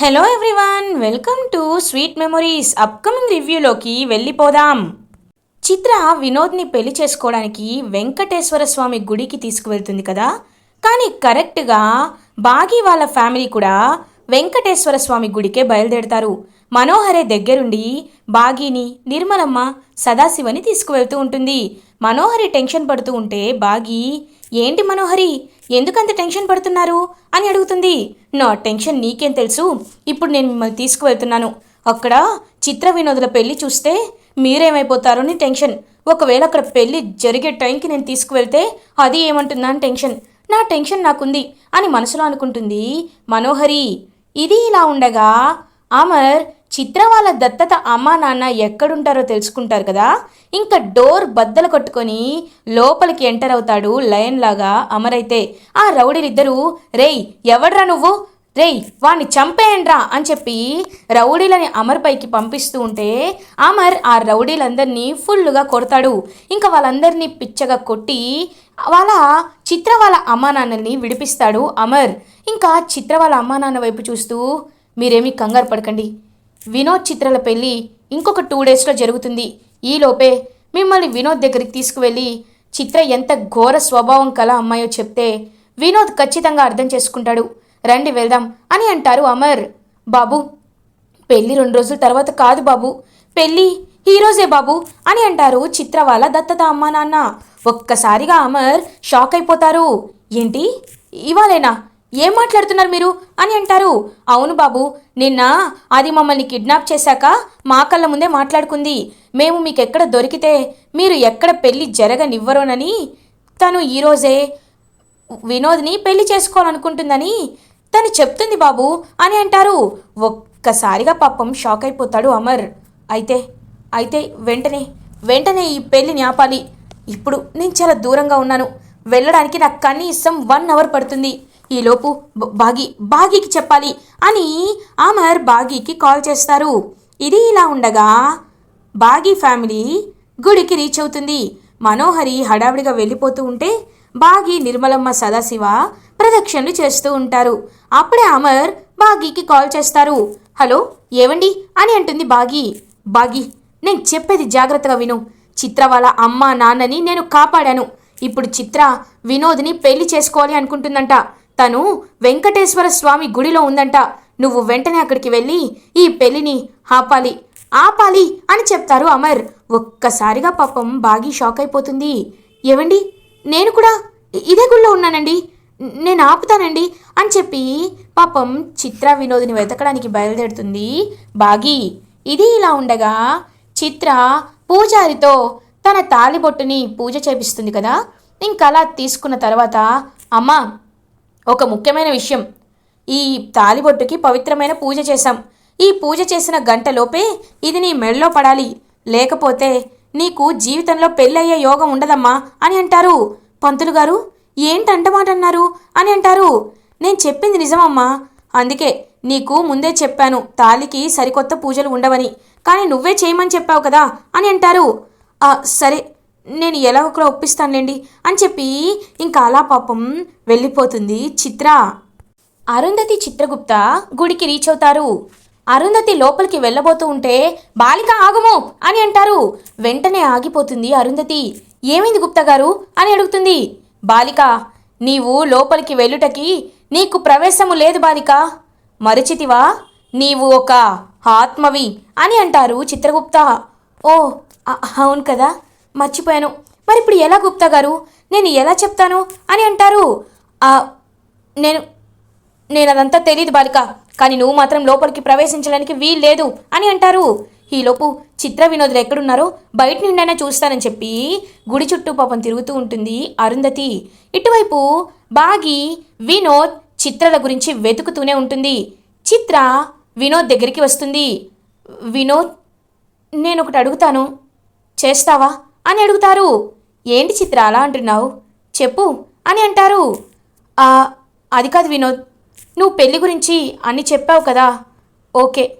Hello everyone welcome to sweet memories upcoming రివ్యూలోకి వెళ్ళిపోదాం. చిత్ర వినోద్ని పెళ్ళి చేసుకోవడానికి వెంకటేశ్వర స్వామి గుడికి తీసుకువెళ్తుంది కదా? కానీ కరెక్ట్గా బాగి వాళ్ళ ఫ్యామిలీ కూడా వెంకటేశ్వర స్వామి గుడికే బయలుదేడతారు మనోహరే దగ్గరుండి బాగిని నిర్మలమ్మ సదాశివని తీసుకువెళ్తూ ఉంటుంది. మనోహరి టెన్షన్ పడుతూ ఉంటే బాగి ఏంటి మనోహరి? ఎందుకంత టెన్షన్ పడుతున్నారు? అని అడుగుతుంది. నా టెన్షన్ నీకేం తెలుసు? ఇప్పుడు నేను మిమ్మల్ని తీసుకువెళ్తున్నాను. అక్కడ చిత్ర వినోదుల పెళ్ళి చూస్తే మీరేమైపోతారోని టెన్షన్. ఒకవేళ అక్కడ పెళ్ళి జరిగే టైంకి నేను తీసుకువెళ్తే అది ఏమంటుందా అని టెన్షన్. నా టెన్షన్ నాకుంది అని మనసులో అనుకుంటుంది మనోహరి. ఇది ఇలా ఉండగా అమర్ చిత్ర వాళ్ళ దత్తత అమ్మా నాన్న ఎక్కడుంటారో తెలుసుకుంటారు కదా. ఇంకా డోర్ బద్దలు కొట్టుకొని లోపలికి ఎంటర్ అవుతాడు లయన్ లాగా అమర్ అయితే ఆ రౌడీలిద్దరూ రేయ్ ఎవడ్రా నువ్వు? రేయ్ వాణ్ణి చంపేయండ్రా అని చెప్పి రౌడీలని అమర్ పైకి పంపిస్తూ ఉంటే అమర్ ఆ రౌడీలందరినీ ఫుల్లుగా కొడతాడు. ఇంకా వాళ్ళందరినీ పిచ్చగా కొట్టి వాళ్ళ చిత్ర వాళ్ళ అమ్మా నాన్నల్ని విడిపిస్తాడు అమర్. ఇంకా చిత్ర వాళ్ళ అమ్మా నాన్న వైపు చూస్తూ మీరేమీ కంగారు పడకండి. వినోద్ చిత్రల పెళ్ళి ఇంకొక టూ డేస్లో జరుగుతుంది. ఈలోపే మిమ్మల్ని వినోద్ దగ్గరికి తీసుకువెళ్ళి చిత్ర ఎంత ఘోర స్వభావం కల అమ్మాయో చెప్తే వినోద్ ఖచ్చితంగా అర్థం చేసుకుంటాడు. రండి వెళ్దాం అని అంటారు అమర్. బాబు పెళ్ళి రెండు రోజుల తర్వాత కాదు బాబు పెళ్ళి ఈరోజే బాబు అని అంటారు చిత్ర వాళ్ళ దత్తత అమ్మా నాన్న. ఒక్కసారిగా అమర్ షాక్ అయిపోతారు. ఏంటి? ఇవాళేనా? ఏం మాట్లాడుతున్నారు మీరు? అని అంటారు. అవును బాబు నిన్న అది మమ్మల్ని కిడ్నాప్ చేశాక మా కళ్ళ ముందే మాట్లాడుకుంది. మేము మీకు ఎక్కడ దొరికితే మీరు ఎక్కడ పెళ్ళి జరగనివ్వరోనని తను ఈరోజే వినోద్ని పెళ్ళి చేసుకోవాలనుకుంటుందని తను చెప్తుంది బాబు అని అంటారు. ఒక్కసారిగా పాపం షాక్ అయిపోతాడు అమర్. అయితే అయితే వెంటనే వెంటనే ఈ పెళ్ళిని ఆపాలి ఇప్పుడు నేను చాలా దూరంగా ఉన్నాను. వెళ్ళడానికి నాకు కనీసం వన్ అవర్ పడుతుంది. ఈలోపు బాగి బాగీకి చెప్పాలి అని అమర్ బాగీకి కాల్ చేస్తారు. ఇది ఇలా ఉండగా బాగీ ఫ్యామిలీ గుడికి రీచ్ అవుతుంది. మనోహరి హడావిడిగా వెళ్ళిపోతూ ఉంటే బాగి నిర్మలమ్మ సదాశివ ప్రదక్షిణలు చేస్తూ ఉంటారు. అప్పుడే అమర్ బాగీకి కాల్ చేస్తారు. హలో ఏవండి? అని అంటుంది బాగి. బాగి నేను చెప్పేది జాగ్రత్తగా విను. చిత్ర వాళ్ళ అమ్మ నాన్నని నేను కాపాడాను. ఇప్పుడు చిత్ర వినోద్ని పెళ్ళి చేసుకోవాలి అనుకుంటుందంట. తను వెంకటేశ్వర స్వామి గుడిలో ఉందంట. నువ్వు వెంటనే అక్కడికి వెళ్ళి ఈ పెళ్ళిని ఆపాలి. ఆపాలి అని చెప్తారు అమర్. ఒక్కసారిగా పాపం బాగి షాక్ అయిపోతుంది. ఏవండి? నేను కూడా ఇదే గుళ్ళో ఉన్నానండి. నేను ఆపుతానండి అని చెప్పి పాపం చిత్ర వినోదిని వెతకడానికి బయలుదేరుతుంది బాగి. ఇది ఇలా ఉండగా చిత్ర పూజారితో తన తాలిబొట్టుని పూజ చేపిస్తుంది కదా. ఇంకలా తీసుకున్న తర్వాత అమ్మా ఒక ముఖ్యమైన విషయం. ఈ తాలిబొట్టుకి పవిత్రమైన పూజ చేశాం. ఈ పూజ చేసిన గంటలోపే ఇది నీ మెడలో పడాలి. లేకపోతే నీకు జీవితంలో పెళ్ళయ్యే యోగం ఉండదమ్మా అని అంటారు. పంతులు గారు ఏంటంటమాట అన్నారు అని అంటారు. నేను చెప్పింది నిజమమ్మా. అందుకే నీకు ముందే చెప్పాను తాలికి సరికొత్త పూజలు ఉండవని. కానీ నువ్వే చేయమని చెప్పావు కదా అని అంటారు. సరే. నేను ఎలా ఒకలా ఒప్పిస్తానులేండి అని చెప్పి ఇంకా అలా పాపం వెళ్ళిపోతుంది చిత్ర. అరుంధతి చిత్రగుప్త గుడికి రీచ్ అవుతారు. అరుంధతి లోపలికి వెళ్ళబోతూ ఉంటే బాలిక ఆగము అని అంటారు. వెంటనే ఆగిపోతుంది అరుంధతి. ఏమైంది గుప్తా గారు అని అడుగుతుంది. బాలిక నీవు లోపలికి వెళ్ళుటకి నీకు ప్రవేశము లేదు బాలిక. మరిచితివా? నీవు ఒక ఆత్మవి అని అంటారు చిత్రగుప్త. ఓ అవును కదా. మర్చిపోయాను. మరి ఇప్పుడు ఎలా గుప్తా గారు? నేను ఎలా చెప్తాను? అని అంటారు. "ఆ, నేను నేను అదంతా తెలియదు బాలిక. కానీ నువ్వు మాత్రం లోపలికి ప్రవేశించడానికి వీలు లేదు అని అంటారు. ఈలోపు చిత్ర వినోదులు ఎక్కడున్నారో బయట నుండైనా చూస్తానని చెప్పి గుడి చుట్టూ పాపం తిరుగుతూ ఉంటుంది అరుంధతి. ఇటువైపు బాగి వినోద్ చిత్రల గురించి వెతుకుతూనే ఉంటుంది. చిత్ర వినోద్ దగ్గరికి వస్తుంది. వినోద్ నేను ఒకటి అడుగుతాను. చేస్తావా? అని అడుగుతారు. ఏంటి చిత్ర అలా అంటున్నావు? చెప్పు అని అంటారు. "ఆ, అది కాదు వినోద్. నువ్వు పెళ్ళి గురించి అన్ని చెప్పావు కదా. ఓకే.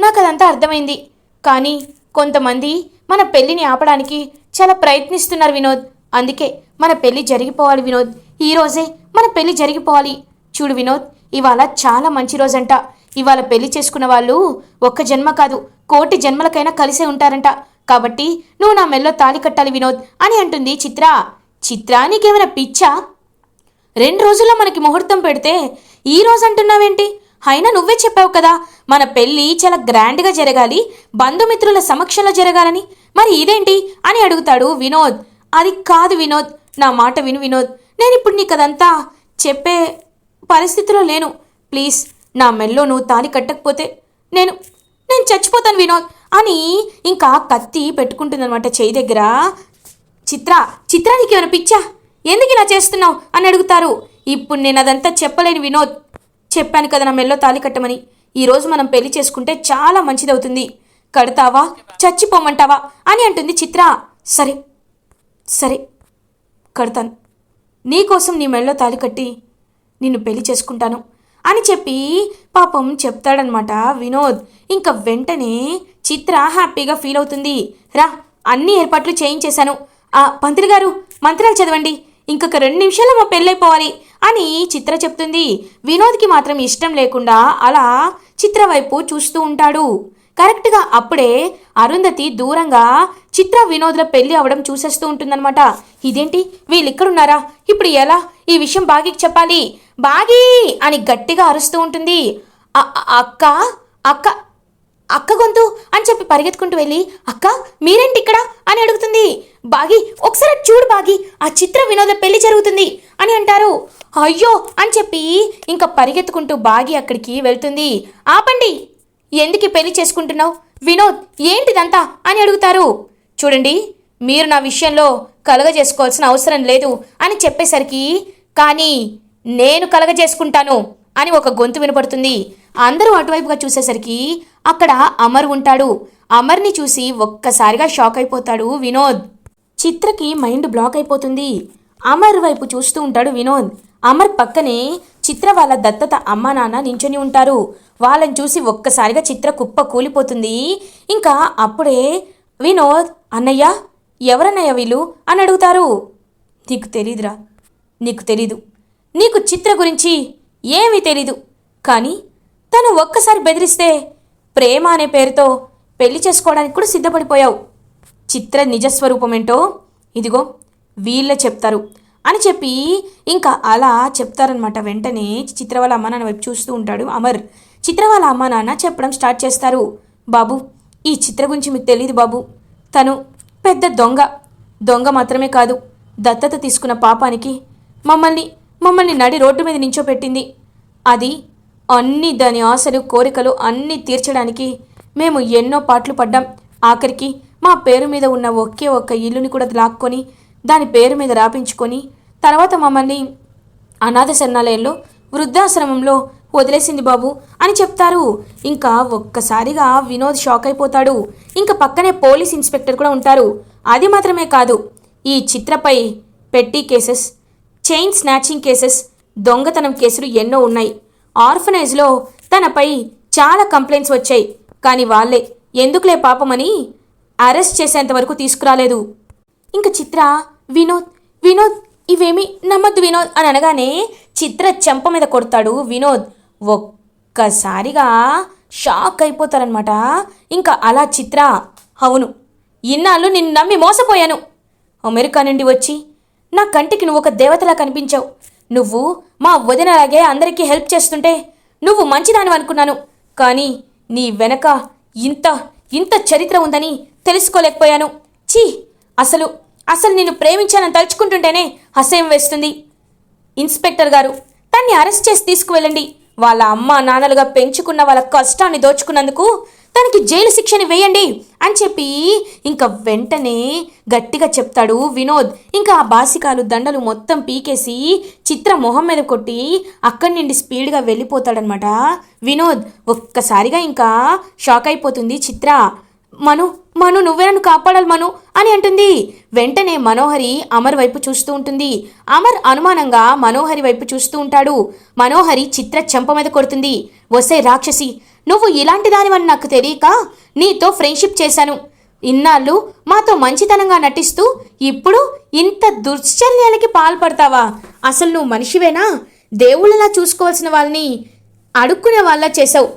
నాకు అదంతా అర్థమైంది. కానీ కొంతమంది మన పెళ్ళిని ఆపడానికి చాలా ప్రయత్నిస్తున్నారు వినోద్. అందుకే మన పెళ్ళి జరిగిపోవాలి వినోద్. ఈరోజే మన పెళ్ళి జరిగిపోవాలి. చూడు వినోద్ ఇవాళ చాలా మంచి రోజంట. ఇవాళ పెళ్ళి చేసుకున్న వాళ్ళు ఒక్క జన్మ కాదు కోటి జన్మలకైనా కలిసే ఉంటారంట. కాబట్టి నువ్వు నా మెల్లో తాళి కట్టాలి వినోద్ అని అంటుంది చిత్ర. చిత్ర నీకేమైనా పిచ్చా. రెండు రోజుల్లో మనకి ముహూర్తం పెడితే ఈ రోజు అంటున్నావేంటి? అయినా నువ్వే చెప్పావు కదా మన పెళ్ళి చాలా గ్రాండ్గా జరగాలి బంధుమిత్రుల సమక్షంలో జరగాలని. మరి ఇదేంటి అని అడుగుతాడు వినోద్. అది కాదు వినోద్ నా మాట విను వినోద్. నేను ఇప్పుడు నీకు అదంతా చెప్పే పరిస్థితిలో లేను. ప్లీజ్ నా మెల్లో నువ్వు తాలి కట్టకపోతే నేను నేను చచ్చిపోతాను వినోద్. అని ఇంకా కత్తి పెట్టుకుంటుందన్నమాట చేయి దగ్గర. చిత్ర చిత్ర నీకేమైనా పిచ్చా? ఎందుకు ఇలా చేస్తున్నావు అని అడుగుతారు. ఇప్పుడు నేను అదంతా చెప్పలేని వినోద్. చెప్పాను కదా నా మెల్లో తాలి కట్టమని. ఈరోజు మనం పెళ్ళి చేసుకుంటే చాలా మంచిదవుతుంది. కడతావా? చచ్చిపోమంటావా? అని అంటుంది చిత్ర. సరే సరే కడతాను. నీకోసం నీ మెళ్ళో తాలి కట్టి నిన్ను పెళ్ళి చేసుకుంటాను. అని చెప్పి పాపం చెప్తాడనమాట వినోద్. ఇంకా వెంటనే చిత్ర హ్యాపీగా ఫీల్ అవుతుంది. రా అన్ని ఏర్పాట్లు చేయించేశాను. ఆ పంతులు గారు మంత్రాలు చదవండి. ఇంకొక రెండు నిమిషాలు మా పెళ్ళైపోవాలి అని చిత్ర చెప్తుంది. వినోద్కి మాత్రం ఇష్టం లేకుండా అలా చిత్ర వైపు చూస్తూ ఉంటాడు. కరెక్ట్గా అప్పుడే అరుంధతి దూరంగా చిత్ర వినోద్ల పెళ్ళి అవడం చూసేస్తూ ఉంటుందన్నమాట. ఇదేంటి? వీళ్ళు ఇక్కడున్నారా ఇప్పుడు ఎలా? ఈ విషయం బాగీకి చెప్పాలి. బాగీ! అని గట్టిగా అరుస్తూ ఉంటుంది. అక్క అక్క అక్క గొంతు అని చెప్పి పరిగెత్తుకుంటూ వెళ్ళి అక్క మీరేంటి ఇక్కడ? అని అడుగుతుంది. బాగి ఒకసారి చూడు బాగి ఆ చిత్ర వినోద పెళ్ళి జరుగుతుంది అని అంటారు. అయ్యో అని చెప్పి ఇంకా పరిగెత్తుకుంటూ బాగి అక్కడికి వెళ్తుంది. ఆపండి ఎందుకు పెళ్ళి చేసుకుంటున్నావు? వినోద్ ఏంటిదంతా అని అడుగుతారు. చూడండి మీరు నా విషయంలో కలగ చేసుకోవాల్సిన అవసరం లేదు అని చెప్పేసరికి కానీ నేను కలగ చేసుకుంటాను అని ఒక గొంతు వినపడుతుంది. అందరూ అటువైపుగా చూసేసరికి అక్కడ అమర్ ఉంటాడు. అమర్ని చూసి ఒక్కసారిగా షాక్ అయిపోతాడు వినోద్. చిత్రకి మైండ్ బ్లాక్ అయిపోతుంది. అమర్ వైపు చూస్తూ ఉంటాడు వినోద్. అమర్ పక్కనే చిత్ర వాళ్ళ దత్తత అమ్మ నాన్న నించొని ఉంటారు. వాళ్ళని చూసి ఒక్కసారిగా చిత్ర కుప్ప కూలిపోతుంది. ఇంకా అప్పుడే వినోద్ అన్నయ్య ఎవరన్నయ్య వీళ్ళు? అని అడుగుతారు. నీకు తెలీదురా నీకు తెలీదు. నీకు చిత్ర గురించి ఏమీ తెలీదు. కానీ తను ఒక్కసారి బెదిరిస్తే ప్రేమ అనే పేరుతో పెళ్ళి చేసుకోవడానికి కూడా సిద్ధపడిపోయావు. చిత్ర నిజస్వరూపమేంటో ఇదిగో వీళ్ళే చెప్తారు. అని చెప్పి ఇంకా అలా చెప్తారనమాట వెంటనే చిత్ర వాళ్ళ అమ్మ నాన్న వైపు చూస్తూ ఉంటాడు అమర్. చిత్ర వాళ్ళ అమ్మ నాన్న చెప్పడం స్టార్ట్ చేస్తారు. బాబు ఈ చిత్ర గురించి మీకు తెలియదు బాబు. తను పెద్ద దొంగ. దొంగ మాత్రమే కాదు దత్తత తీసుకున్న పాపానికి మమ్మల్ని మమ్మల్ని నడి రోడ్డు మీద నించోపెట్టింది. అది అన్ని దాని ఆశలు కోరికలు అన్నీ తీర్చడానికి మేము ఎన్నో పాటలు పడ్డాం. ఆఖరికి మా పేరు మీద ఉన్న ఒకే ఒక్క ఇల్లుని కూడా లాక్కొని దాని పేరు మీద రాపించుకొని తర్వాత మమ్మల్ని అనాథ శరణాలయంలో వృద్ధాశ్రమంలో వదిలేసింది బాబు అని చెప్తారు. ఇంకా ఒక్కసారిగా వినోద్ షాక్ అయిపోతాడు. ఇంకా పక్కనే పోలీస్ ఇన్స్పెక్టర్ కూడా ఉంటారు. అది మాత్రమే కాదు ఈ చిత్రపై పెట్టి కేసెస్ చైన్ స్నాచింగ్ కేసెస్ దొంగతనం కేసులు ఎన్నో ఉన్నాయి. ఆర్ఫనైజ్లో తనపై చాలా కంప్లైంట్స్ వచ్చాయి. కానీ వాళ్ళే ఎందుకులే పాపమని అరెస్ట్ చేసేంత వరకు తీసుకురాలేదు. ఇంక చిత్ర వినోద్ వినోద్ ఇవేమి నమ్మద్దు వినోద్ అని అనగానే చిత్ర చెంప మీద కొడతాడు వినోద్. ఒక్కసారిగా షాక్ అయిపోతారనమాట ఇంకా అలా చిత్ర అవును ఇన్నాళ్ళు నిన్ను నమ్మి మోసపోయాను. అమెరికా నుండి వచ్చి నా కంటికి నువ్వు ఒక దేవతలా కనిపించావు. నువ్వు మా వదినలాగే అందరికీ హెల్ప్ చేస్తుంటే నువ్వు మంచిదాని అనుకున్నాను. కానీ నీ వెనక ఇంత ఇంత చరిత్ర ఉందని తెలుసుకోలేకపోయాను. ఛీ అసలు అసలు నిన్ను ప్రేమించానని తలుచుకుంటుంటేనే అసహ్యం వేస్తుంది. ఇన్స్పెక్టర్ గారు తన్ని అరెస్ట్ చేసి తీసుకువెళ్ళండి. వాళ్ళ అమ్మ నాన్నలుగా పెంచుకున్న వాళ్ళ కష్టాన్ని దోచుకున్నందుకు తనకి జైలు శిక్షని వేయండి అని చెప్పి ఇంకా వెంటనే గట్టిగా చెప్తాడు వినోద్. ఇంకా ఆ బాసికాలు దండలు మొత్తం పీకేసి చిత్ర మొహం మీద కొట్టి అక్కడి నుండి స్పీడ్గా వెళ్ళిపోతాడనమాట వినోద్ ఒక్కసారిగా ఇంకా షాక్ అయిపోతుంది చిత్ర. మను మను నువ్వే నన్ను కాపాడాలి మను అని అంటుంది. వెంటనే మనోహరి అమర్ వైపు చూస్తూ ఉంటుంది. అమర్ అనుమానంగా మనోహరి వైపు చూస్తూ ఉంటాడు. మనోహరి చిత్ర చెంప మీద కొడుతుంది. వసే రాక్షసి నువ్వు ఇలాంటి దానివని నాకు తెలియక నీతో ఫ్రెండ్షిప్ చేశాను. ఇన్నాళ్ళు మాతో మంచితనంగా నటిస్తూ ఇప్పుడు ఇంత దుశ్చర్యాలకి పాల్పడతావా? అసలు నువ్వు మనిషివేనా? దేవుళ్ళలా చూసుకోవాల్సిన వాళ్ళని అడుక్కునే వాళ్ళ చేసావు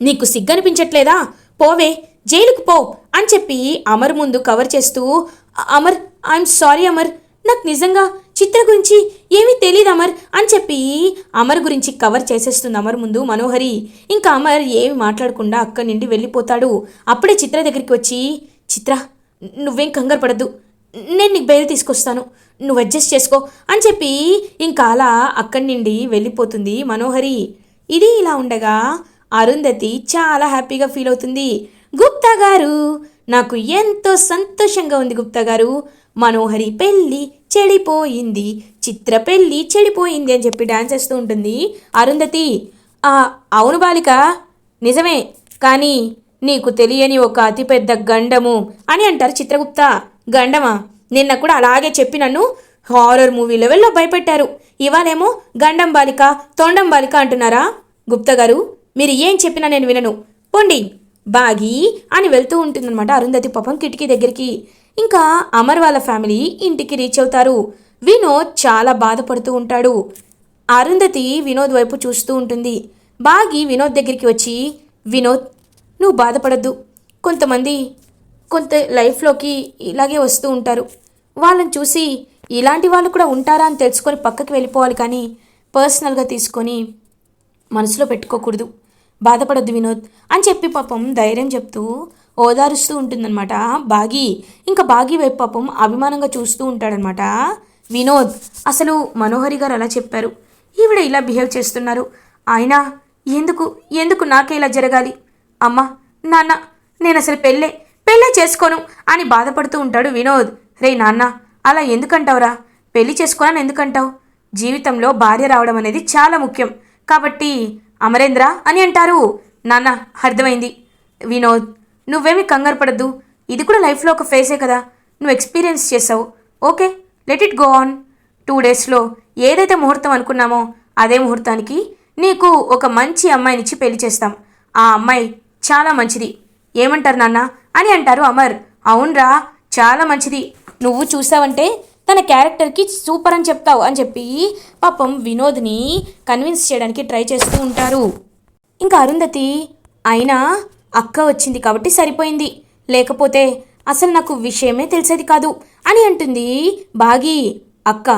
నీకు సిగ్గనిపించట్లేదా? పోవే జైలుకు పో అని చెప్పి అమర్ ముందు కవర్ చేస్తూ అమర్ ఐఎమ్ సారీ అమర్. నాకు నిజంగా చిత్ర గురించి ఏమీ తెలియదు అమర్ అని చెప్పి అమర్ గురించి కవర్ చేసేస్తుంది అమర్ ముందు మనోహరి. ఇంకా అమర్ ఏమి మాట్లాడకుండా అక్కడి నుండి వెళ్ళిపోతాడు. అప్పుడే చిత్ర దగ్గరికి వచ్చి చిత్ర నువ్వేం కంగారు పడద్దు. నేను నీకు బయలు తీసుకొస్తాను. నువ్వు అడ్జస్ట్ చేసుకో అని చెప్పి ఇంకా అలా అక్కడి నుండి వెళ్ళిపోతుంది మనోహరి. ఇది ఇలా ఉండగా అరుంధతి చాలా హ్యాపీగా ఫీల్ అవుతుంది. గుప్తా గారు నాకు ఎంతో సంతోషంగా ఉంది గుప్తా గారు మనోహరి పెళ్ళి చెడిపోయింది. చిత్ర పెళ్ళి చెడిపోయింది అని చెప్పి డాన్స్ చేస్తూ ఉంటుంది. అరుంధతి "ఆ, అవును బాలిక. నిజమే. కానీ నీకు తెలియని ఒక అతిపెద్ద గండము అని అంటారు చిత్రగుప్త. గండమా? నిన్న కూడా అలాగే చెప్పి నన్ను హారర్ మూవీ లెవెల్లో భయపెట్టారు. ఇవాళేమో గండం బాలిక తొండం బాలిక అంటున్నారా? గుప్తా గారు మీరు ఏం చెప్పినా నేను వినను. పోండి. బాగి అని వెళ్తూ ఉంటుందన్నమాట. అరుంధతి పాపం కిటికీ దగ్గరికి. ఇంకా అమర్ వాళ్ళ ఫ్యామిలీ ఇంటికి రీచ్ అవుతారు. వినోద్ చాలా బాధపడుతూ ఉంటాడు. అరుంధతి వినోద్ వైపు చూస్తూ ఉంటుంది. బాగి వినోద్ దగ్గరికి వచ్చి వినోద్ నువ్వు బాధపడద్దు. కొంతమంది కొంత లైఫ్లోకి ఇలాగే వస్తూ ఉంటారు. వాళ్ళని చూసి ఇలాంటి వాళ్ళు కూడా ఉంటారా? అని తెలుసుకొని పక్కకి వెళ్ళిపోవాలి కానీ పర్సనల్గా తీసుకొని మనసులో పెట్టుకోకూడదు. బాధపడొద్దు వినోద్ అని చెప్పి పాపం ధైర్యం చెప్తూ ఓదారుస్తూ ఉంటుందన్నమాట. బాగి ఇంకా బాగి వైపు పాపం అభిమానంగా చూస్తూ ఉంటాడనమాట వినోద్ అసలు మనోహరి గారు అలా చెప్పారు. ఈవిడ ఇలా బిహేవ్ చేస్తున్నారు. అయినా ఎందుకు ఎందుకు నాకే ఇలా జరగాలి? అమ్మా నాన్న నేను అసలు పెళ్ళే పెళ్ళే చేసుకోను అని బాధపడుతూ ఉంటాడు వినోద్. రే నాన్న అలా ఎందుకంటావురా? పెళ్ళి చేసుకోనని ఎందుకంటావు? జీవితంలో భార్య రావడం అనేది చాలా ముఖ్యం. కాబట్టి అమరేంద్ర అని అంటారు. నాన్న అర్థమైంది. వినోద్ నువ్వేమి కంగారు పడద్దు. ఇది కూడా లైఫ్లో ఒక ఫేజే కదా. నువ్వు ఎక్స్పీరియన్స్ చేసావు. Okay let it go on. Two డేస్లో ఏదైతే ముహూర్తం అనుకున్నామో అదే ముహూర్తానికి నీకు ఒక మంచి అమ్మాయినిచ్చి పెళ్ళి చేస్తాం. ఆ అమ్మాయి చాలా మంచిది. ఏమంటారు నాన్న? అని అంటారు అమర్. అవునరా చాలా మంచిది. నువ్వు చూసావంటే తన క్యారెక్టర్కి సూపర్ అని చెప్తావు అని చెప్పి పాపం వినోద్ని కన్విన్స్ చేయడానికి ట్రై చేస్తూ ఉంటారు. ఇంకా అరుంధతి అయినా అక్క వచ్చింది కాబట్టి సరిపోయింది. లేకపోతే అసలు నాకు విషయమే తెలిసేది కాదు అని అంటుంది బాగి. అక్క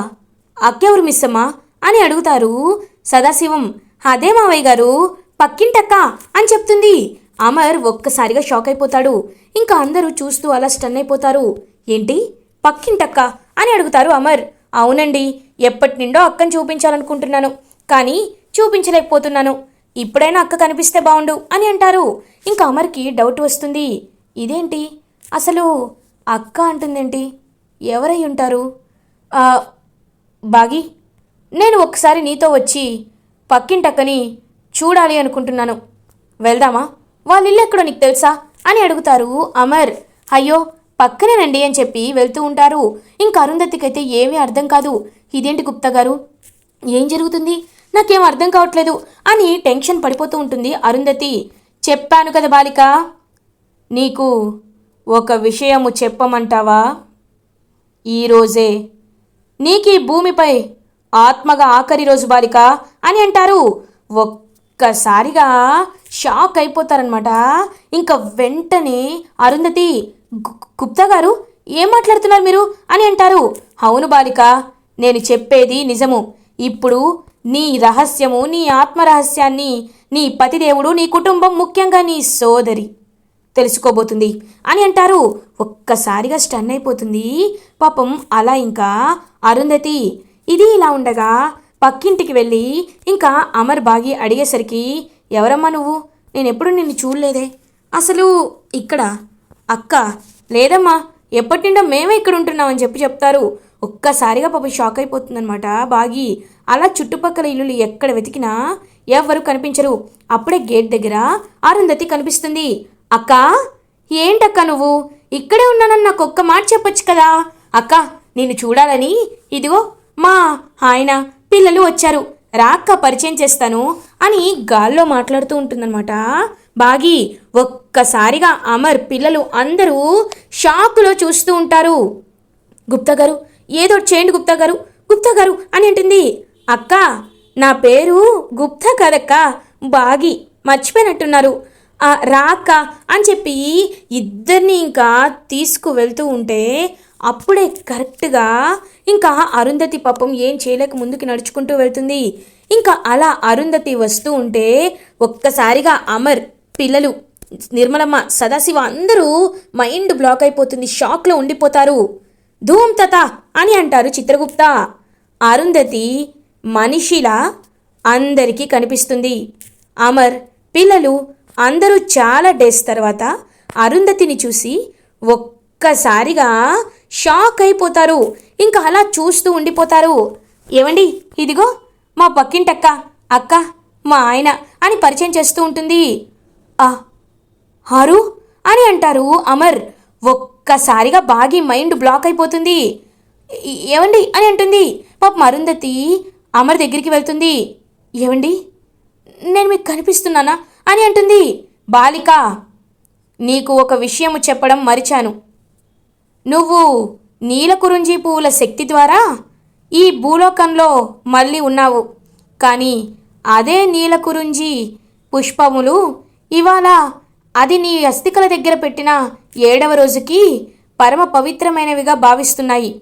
అక్క ఎవరు మిస్ అమ్మా? అని అడుగుతారు సదాశివం. అదే మావయ్య గారు పక్కింటక్క అని చెప్తుంది. అమర్ ఒక్కసారిగా షాక్ అయిపోతాడు. ఇంకా అందరూ చూస్తూ అలా స్టన్ అయిపోతారు. ఏంటి? పక్కింటక్క అని అడుగుతారు అమర్. అవునండి ఎప్పటి నుండో అక్కని చూపించాలనుకుంటున్నాను. కానీ చూపించలేకపోతున్నాను. ఇప్పుడైనా అక్క కనిపిస్తే బాగుండు అని అంటారు. ఇంకా అమర్కి డౌట్ వస్తుంది. ఇదేంటి? అసలు అక్క అంటుందేంటి? ఎవరై ఉంటారు? బాగి నేను ఒకసారి నీతో వచ్చి పక్కింటక్కని చూడాలి అనుకుంటున్నాను. వెళ్దామా? వాళ్ళ ఇల్లు ఎక్కడో నీకు తెలుసా? అని అడుగుతారు అమర్. అయ్యో పక్కనే రండి అని చెప్పి వెళ్తూ ఉంటారు. ఇంకా అరుంధతికైతే ఏమీ అర్థం కాదు. ఇదేంటి గుప్తా గారు? ఏం జరుగుతుంది? నాకేం అర్థం కావట్లేదు అని టెన్షన్ పడిపోతూ ఉంటుంది అరుంధతి. చెప్పాను కదా బాలిక. నీకు ఒక విషయము చెప్పమంటావా? ఈరోజే నీకీ భూమిపై ఆత్మగా ఆఖరి రోజు బాలిక అని అంటారు. ఒక్కసారిగా షాక్ అయిపోతారనమాట ఇంకా వెంటనే అరుంధతి గుప్తా గారు ఏం మాట్లాడుతున్నారు మీరు? అని అంటారు. అవును బాలిక నేను చెప్పేది నిజము. ఇప్పుడు నీ రహస్యము నీ ఆత్మరహస్యాన్ని నీ పతిదేవుడు నీ కుటుంబం ముఖ్యంగా నీ సోదరి తెలుసుకోబోతుంది. అని అంటారు. ఒక్కసారిగా స్టన్ అయిపోతుంది. పాపం అలా ఇంకా అరుంధతి ఇది ఇలా ఉండగా పక్కింటికి వెళ్ళి ఇంకా అమర్ బాగి అడిగేసరికి ఎవరమ్మా నువ్వు? నేను ఎప్పుడు నిన్ను చూడలేదే. అసలు ఇక్కడ అక్క లేదమ్మా ఎప్పటి నుండో మేమే ఇక్కడ ఉంటున్నామని చెప్పి చెప్తారు. ఒక్కసారిగా పాప షాక్ అయిపోతుందనమాట బాగి అలా చుట్టుపక్కల ఇల్లులు ఎక్కడ వెతికినా ఎవ్వరు కనిపించరు. అప్పుడే గేట్ దగ్గర అరుంధతి కనిపిస్తుంది. అక్క ఏంటక్క నువ్వు? ఇక్కడే ఉన్నానని నాకు ఒక్క మాట చెప్పొచ్చు కదా? అక్క నిన్ను చూడాలని ఇదిగో మా ఆయన పిల్లలు వచ్చారు. రాక్క పరిచయం చేస్తాను అని గాల్లో మాట్లాడుతూ ఉంటుందన్నమాట. బాగి ఒక్కసారిగా అమర్ పిల్లలు అందరూ షాకులో చూస్తూ ఉంటారు. గుప్తా గారు ఏదో చేయండి గుప్తా గారు గుప్తా గారు అని అంటుంది. అక్క నా పేరు గుప్తా కదక్క బాగి మర్చిపోయినట్టున్నారు. ఆ, రా అని చెప్పి ఇద్దరిని ఇంకా తీసుకు వెళ్తూ ఉంటే అప్పుడే కరెక్ట్గా ఇంకా అరుంధతి పాపం ఏం చేయలేక ముందుకు నడుచుకుంటూ వెళ్తుంది. ఇంకా అలా అరుంధతి వస్తూ ఉంటే ఒక్కసారిగా అమర్ పిల్లలు నిర్మలమ్మ సదాశివ అందరూ మైండ్ బ్లాక్ అయిపోతుంది షాక్లో ఉండిపోతారు. ధూమ్ తత అని అంటారు చిత్రగుప్త. అరుంధతి మనిషిలా అందరికీ కనిపిస్తుంది. అమర్ పిల్లలు అందరూ చాలా డేస్ తర్వాత అరుంధతిని చూసి ఒక్కసారిగా షాక్ అయిపోతారు. ఇంకా అలా చూస్తూ ఉండిపోతారు. ఏమండి ఇదిగో మా పక్కింటక్క అక్క మా ఆయన అని పరిచయం చేస్తూ ఉంటుంది. ఆ హారు అని అంటారు అమర్. ఒక్కసారిగా బాగి మైండ్ బ్లాక్ అయిపోతుంది. ఏమండి ఏవండి అని అంటుంది. పాప మరుందతి అమర్ దగ్గరికి వెళ్తుంది. ఏమండి నేను మీకు కనిపిస్తున్నానా అని అంటుంది. బాలిక నీకు ఒక విషయము చెప్పడం మరిచాను. నువ్వు నీలకురుంజి పువ్వుల శక్తి ద్వారా ఈ భూలోకంలో మళ్ళీ ఉన్నావు. కానీ అదే నీలకురుంజి పుష్పములు ఇవాళ అది నీ అస్థికల దగ్గర పెట్టిన ఏడవ రోజుకి పరమ పవిత్రమైనవిగా భావిస్తున్నాయి.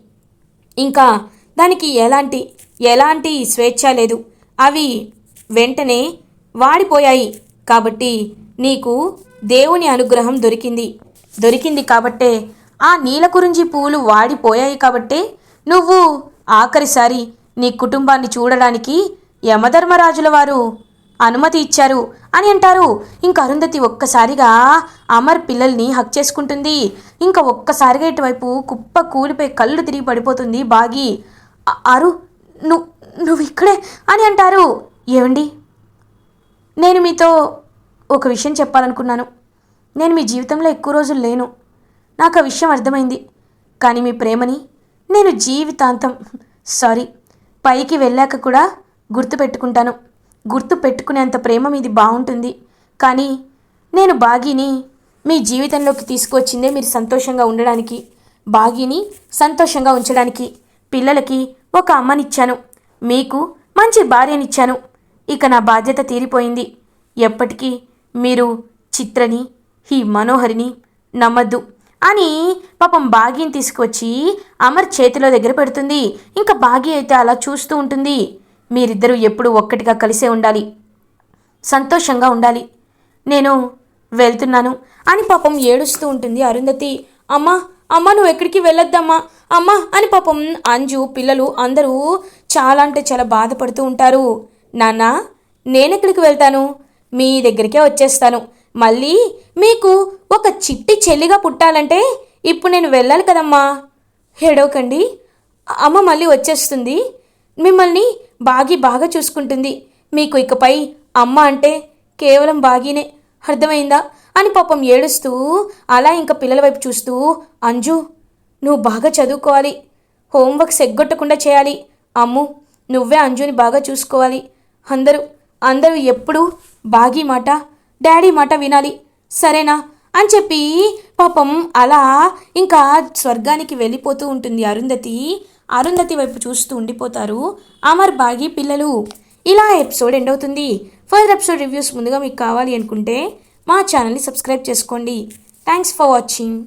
ఇంకా దానికి ఎలాంటి ఎలాంటి స్వేచ్ఛ లేదు. అవి వెంటనే వాడిపోయాయి. కాబట్టి నీకు దేవుని అనుగ్రహం దొరికింది. దొరికింది కాబట్టే ఆ నీలకురించి పువ్వులు వాడిపోయాయి కాబట్టే నువ్వు ఆఖరిసారి నీ కుటుంబాన్ని చూడడానికి యమధర్మరాజుల వారు అనుమతి ఇచ్చారు. అని అంటారు. ఇంక అరుంధతి ఒక్కసారిగా అమర్ పిల్లల్ని హక్ చేసుకుంటుంది. ఇంకా ఒక్కసారిగా ఇటువైపు కుప్ప కూలిపోయి కళ్ళు తిరిగి పడిపోతుంది బాగి. అరు నువ్వు నువ్వు ఇక్కడే? అని అంటారు. ఏమండి నేను మీతో ఒక విషయం చెప్పాలనుకున్నాను. నేను మీ జీవితంలో ఎక్కువ రోజులు లేను. నాకు ఆ విషయం అర్థమైంది. కానీ మీ ప్రేమని నేను జీవితాంతం సారీ పైకి వెళ్ళాక కూడా గుర్తుపెట్టుకుంటాను. గుర్తు పెట్టుకునేంత ప్రేమ మీది బాగుంటుంది కానీ నేను బాగీని మీ జీవితంలోకి తీసుకువచ్చిందే మీరు సంతోషంగా ఉండడానికి. బాగీని సంతోషంగా ఉంచడానికి పిల్లలకి ఒక అమ్మనిచ్చాను. మీకు మంచి భార్యనిచ్చాను. ఇక నా బాధ్యత తీరిపోయింది. ఎప్పటికీ మీరు చిత్రని ఈ మనోహరిని నమ్మద్దు అని పాపం బాగీని తీసుకొచ్చి అమర్ చేతిలో దగ్గర పెడుతుంది. ఇంకా బాగీ అయితే అలా చూస్తూ ఉంటుంది. మీరిద్దరూ ఎప్పుడూ ఒక్కటిగా కలిసే ఉండాలి. సంతోషంగా ఉండాలి. నేను వెళ్తున్నాను అని పాపం ఏడుస్తూ ఉంటుంది అరుంధతి. అమ్మా అమ్మ నువ్వు ఎక్కడికి వెళ్ళొద్దమ్మా. అమ్మా అని పాపం అంజు పిల్లలు అందరూ చాలా అంటే చాలా బాధపడుతూ ఉంటారు. నాన్న నేనెక్కడికి వెళ్తాను? మీ దగ్గరికే వచ్చేస్తాను. మళ్ళీ మీకు ఒక చిట్టి చెల్లిగా పుట్టాలంటే ఇప్పుడు నేను వెళ్ళాలి కదమ్మా. ఏడవకండి. అమ్మ మళ్ళీ వచ్చేస్తుంది. మిమ్మల్ని బాగి బాగా చూసుకుంటుంది. మీకు ఇకపై అమ్మ అంటే కేవలం బాగీనే. అర్థమైందా? అని పాపం ఏడుస్తూ అలా ఇంకా పిల్లల వైపు చూస్తూ అంజు నువ్వు బాగా చదువుకోవాలి. హోంవర్క్స్ ఎగ్గొట్టకుండా చేయాలి. అమ్ము నువ్వే అంజుని బాగా చూసుకోవాలి. అందరూ అందరూ ఎప్పుడూ బాగీ మాట డాడీ మాట వినాలి. సరేనా? అని చెప్పి పాపం అలా ఇంకా స్వర్గానికి వెళ్ళిపోతూ ఉంటుంది అరుంధతి. అరుంధతి వైపు చూస్తూ ఉండిపోతారు. అమర్ బాగి పిల్లలు ఇలా ఎపిసోడ్ ఎండ్ అవుతుంది. ఫర్దర్ ఎపిసోడ్ రివ్యూస్ ముందుగా మీకు కావాలి అనుకుంటే మా ఛానల్ని సబ్స్క్రైబ్ చేసుకోండి. Thanks for watching